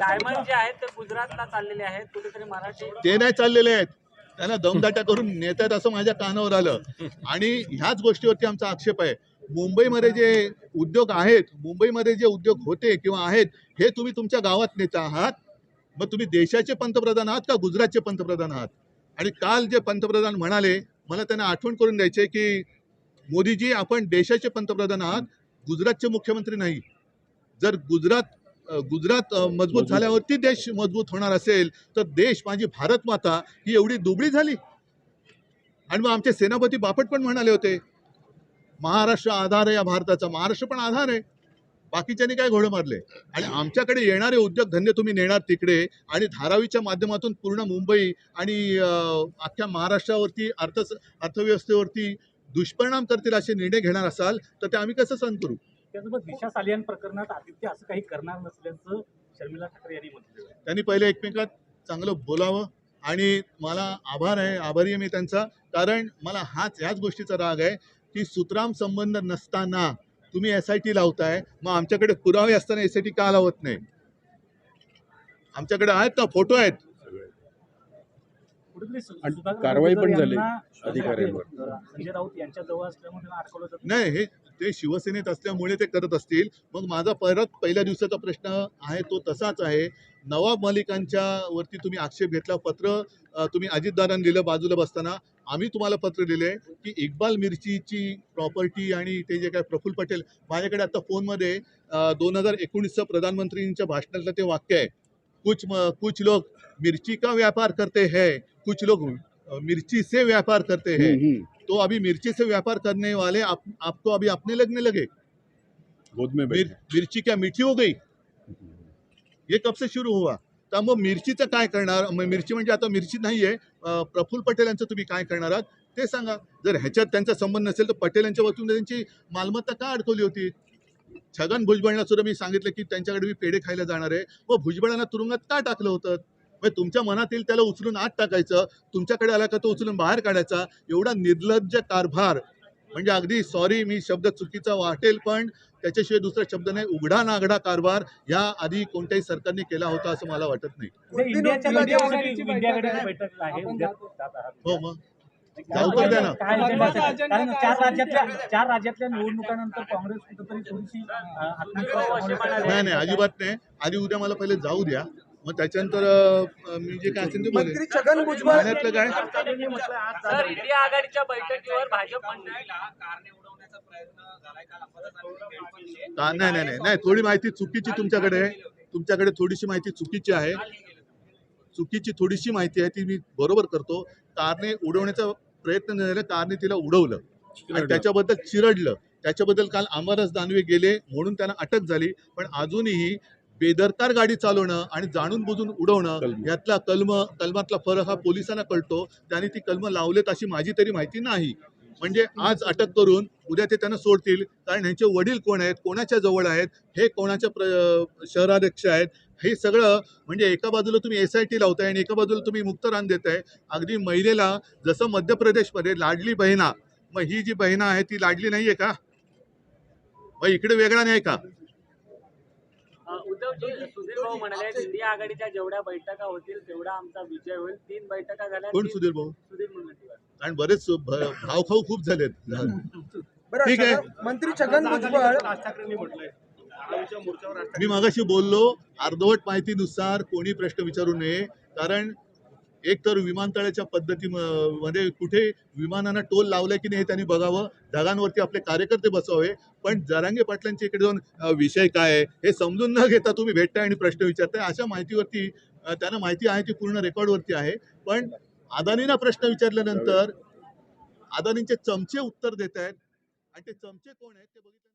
Diamond जे आहेत ते गुजरातला चाललेले आहेत कुठेतरी मराठी ते नाही चाललेले आहेत. त्यांना दमदाटा करून नेतात असं माझ्या कानावर आलं. आणि ह्याच गोष्टीवरती आमचा आक्षेप आहे. मुंबईमध्ये जे उद्योग आहेत मुंबईमध्ये जे उद्योग होते किंवा आहेत हे तुम्ही तुमच्या गावात नेता आहात. मग तुम्ही देशाचे पंतप्रधान आहात का गुजरातचे पंतप्रधान आहात? आणि काल जे पंतप्रधान म्हणाले मला त्यांना आठवण करून द्यायचे की मोदीजी आपण देशाचे पंतप्रधान आहात गुजरातचे मुख्यमंत्री नाही. जर गुजरात गुजरात मजबूत झाल्यावरती देश मजबूत होणार असेल तर देश माझी भारत माता ही एवढी दुबळी झाली. आणि मग आमचे सेनापती बापट पण म्हणाले होते महाराष्ट्र आधार आहे या भारताचा महाराष्ट्र पण आधार आहे. बाकीच्यांनी काय घोडं मारले? आणि आमच्याकडे येणारे उद्योगधंदे तुम्ही नेणार तिकडे आणि धारावीच्या माध्यमातून पूर्ण मुंबई आणि अख्ख्या महाराष्ट्रावरती अर्थ अर्थव्यवस्थेवरती दुष्परिणाम करतील असे निर्णय घेणार असाल तर ते आम्ही कसं सहन करू? त्यासोबत दिशा सालियान प्रकरणात आदित्य असं काही करणार नसल्याचं शर्मिला ठाकरे यांनी म्हटलं त्यांनी पहिले एकमेकात चांगलं बोलावं आणि मला आभार आहे आभारी आहे मी त्यांचा. कारण मला हाच ह्याच गोष्टीचा राग आहे की सुतराम संबंध नसताना तुम्ही एस आय टी लावताय मग आमच्याकडे पुरावे असताना एस आय टी का लावत नाही? आमच्याकडे आहेत का? फोटो आहेत कुठेतरी सु- आणि सुधाकर कारवाई पण झाली अधिकाऱ्यांवर. संजय राऊत यांच्या जवळ असल्यामुळे त्यांना अडकवलं जातं नाही हे ते शिवसेनेत असल्यामुळे ते करत असतील. मग माझा परत पहिल्या दिवसाचा प्रश्न आहे तो तसाच आहे. नवाब मलिकांच्या वरती तुम्ही आक्षेप घेतला पत्र तुम्ही अजितदारांनी दिलं बाजूला बसताना. आम्ही तुम्हाला पत्र दिले की इक्बाल मिरचीची प्रॉपर्टी आणि ते जे काय प्रफुल्ल पटेल माझ्याकडे आता फोनमध्ये दोन हजार एकोणीसचं प्रधानमंत्रींच्या भाषणातलं ते वाक्य आहे. कुछ म- कुछ लोग मिर्ची का व्यापार करते हैं? कुछ लोग मिर्ची से व्यापार करते हैं। तो अभी मिर्ची से व्यापार करने वाले आप, आपको अभी अपने लगने लगे? गोद में मिर, मिर्ची क्या मीठी हो गई? ये कब से शुरू हुआ? तर मग मिरचीचं काय करणार? मिरची म्हणजे आता मिरची नाही आहे प्रफुल्ल पटेल यांचं तुम्ही काय करणार आहात ते सांगा. जर ह्याच्यात त्यांचा संबंध नसेल तर पटेल यांच्या वतीने त्यांची मालमत्ता का अडकवली होती? छगन भुजबळांना सुद्धा मी सांगितलं की त्यांच्याकडे मी पेढे खायला जाणार आहे. व भुजबळांना तुरुंगात का टाकलं होतं? तुमच्या मनात येईल त्याला उचलून आत टाकायचं तुमच्याकडे आला का तो उचलून बाहेर काढायचा एवढा निर्लज्ज कारभार. म्हणजे अगदी सॉरी मी शब्द चुकीचा वाटेल पण त्याच्याशिवाय दुसरा शब्द नाही उघडा नागडा कारभार या आधी कोणत्याही सरकारने केला होता असं मला वाटत नाही. हो मग. चार? राज्यातल्या चार राज्यातल्या निवडणुकानंतर काँग्रेस कुठेतरी थोडीशी नाही नाही अजिबात नाही. आधी उद्या मला पहिले जाऊ द्या. मग त्याच्यानंतर मी जे काय असेल ते बोलेन. मंत्री छगन भुजबळ ठाण्यातलं काय? सर इंडिया आघाडीच्या बैठकीवर भाजप नाही नाही नाही नाही थोडी माहिती चुकीची तुमच्याकडे आहे. तुमच्याकडे थोडीशी माहिती चुकीची आहे. चुकीची थोडीशी माहिती आहे ती मी बरोबर करतो. कारने उडवण्याचा प्रयत्न झाला कारने तिला उडवलं. आणि त्याच्याबद्दल चिरडलं. त्याच्याबद्दल काल अमरस दानवे गेले म्हणून त्यांना अटक झाली. पण अजूनही बेदरकार गाडी चालवणं आणि जाणून बुजून उडवणं. यातला कलम कलमातला फरक हा पोलिसांना कळतो. त्याने ती कलम लावलेत अशी माझी तरी माहिती नाही. म्हणजे आज अटक करून उद्या ते त्यांना सोडतील. कारण ह्यांचे वडील कोण आहेत? कोणाच्या जवळ आहेत? हे कोणाच्या प्र शहराध्यक्ष आहेत? हे सगळं म्हणजे एका बाजूला तुम्ही एस आय टी लावताय आणि एका बाजूला तुम्ही मुक्तरान देताय. अगदी महिलेला जसं मध्य प्रदेशमध्ये लाडली बहिणा मग ही जी बहिणा आहे ती लाडली नाहीये का? मग इकडे वेगळा नाही का? सुधीर भाऊ म्हणाले इंडिया आघाडीच्या जेवढ्या बैठका होतील तेवढा आमचा विजय होईल. तीन बैठका झाल्या कोण सुधीर भाऊ? सुधीर मुनगंटीवार कारण बरेच भाव खाऊ खूप झालेत. ठीक आहे. मंत्री छगन भुजबळ राज ठाकरेंनी म्हटलंय. मी मागाशी बोललो अर्धवट माहितीनुसार कोणी प्रश्न विचारू नये कारण एक तर विमानतळाच्या पद्धती म- मध्ये कुठे विमानांना टोल लावलाय की नाही हे त्यांनी बघावं. ढगांवरती आपले कार्यकर्ते बसवावे पण जरांगे पाटलांच्या इकडे जाऊन विषय काय आहे हे समजून न घेता तुम्ही भेटताय आणि प्रश्न विचारताय. अशा माहितीवरती त्यांना माहिती आहे ती पूर्ण रेकॉर्डवरती आहे. पण अदानींना प्रश्न विचारल्यानंतर अदानींचे चमचे उत्तर देत आहेत आणि ते चमचे कोण आहेत ते बघितलं